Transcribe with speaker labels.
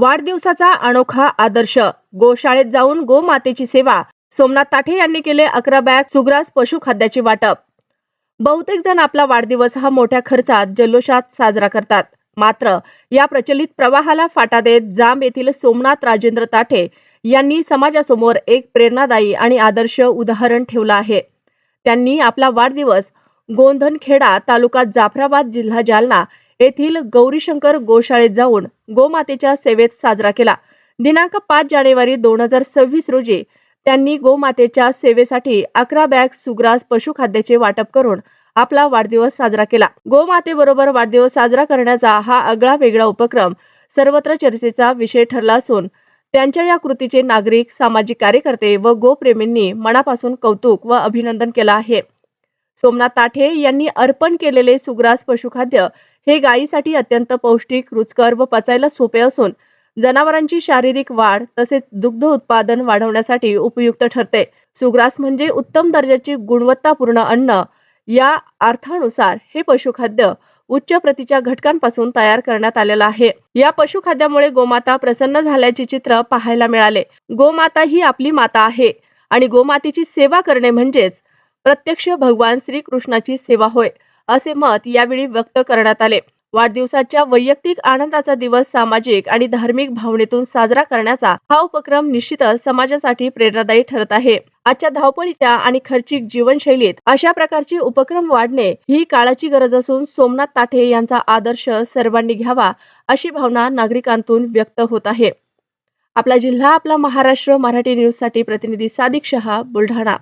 Speaker 1: वाढदिवसाचा अनोखा आदर्श. गोशाळेत जाऊन गोमातेची सेवा. सोमनाथ ताठे यांनी केले अकरा बॅग सुग्रास पशुखाद्याचे वाटप. बहुतेक जण आपला वाढदिवस हा मोठ्या खर्चात जल्लोषात साजरा करतात. मात्र या प्रचलित प्रवाहाला फाटा देत जांब येथील सोमनाथ राजेंद्र ताठे यांनी समाजासमोर एक प्रेरणादायी आणि आदर्श उदाहरण ठेवलं आहे. त्यांनी आपला वाढदिवस गोंधनखेडा तालुका जाफराबाद जिल्हा जालना येथील गौरीशंकर गोशाळेत जाऊन गोमातेच्या सेवेत साजरा केला. दिनांक पाच जानेवारी दोन हजार सव्वीस रोजी त्यांनी गोमातेच्या सेवेसाठी अकरा बॅग सुग्रास पशुखाद्याचे वाटप करून आपला वाढदिवस साजरा केला. गोमातेबरोबर वाढदिवस साजरा करण्याचा हा आगळा वेगळा उपक्रम सर्वत्र चर्चेचा विषय ठरला असून त्यांच्या या कृतीचे नागरिक सामाजिक कार्यकर्ते व गोप्रेमींनी मनापासून कौतुक व अभिनंदन केलं आहे. सोमनाथ ताठे यांनी अर्पण केलेले सुग्रास पशुखाद्य हे गायीसाठी अत्यंत पौष्टिक रुचकर व पचायला सोपे असून जनावरांची शारीरिक वाढ तसेच दुग्ध उत्पादन वाढवण्यासाठी उपयुक्त ठरते. सुग्रास म्हणजे उत्तम दर्जाची गुणवत्तापूर्ण अन्न. या अर्थानुसार हे पशुखाद्य उच्च प्रतीच्या घटकांपासून तयार करण्यात आलेलं आहे. या पशुखाद्यामुळे गोमाता प्रसन्न झाल्याचे चित्र पाहायला मिळाले. गोमाता ही आपली माता आहे आणि गोमातेची सेवा करणे म्हणजेच प्रत्यक्ष भगवान श्रीकृष्णाची सेवा होय. असे मत यावेळी व्यक्त करण्यात आले. वाढदिवसाच्या वैयक्तिक आनंदाचा दिवस सामाजिक आणि धार्मिक भावनेतून साजरा करण्याचा हा उपक्रम निश्चितच समाजासाठी प्रेरणादायी ठरत आहे. आजच्या धावपळीच्या आणि खर्चिक जीवनशैलीत अशा प्रकारचे उपक्रम वाढणे ही काळाची गरज असून सोमनाथ ताठे यांचा आदर्श सर्वांनी घ्यावा अशी भावना नागरिकांतून व्यक्त होत आहे. आपला जिल्हा आपला महाराष्ट्र मराठी न्यूजसाठी प्रतिनिधी सादिक शहा बुलढाणा.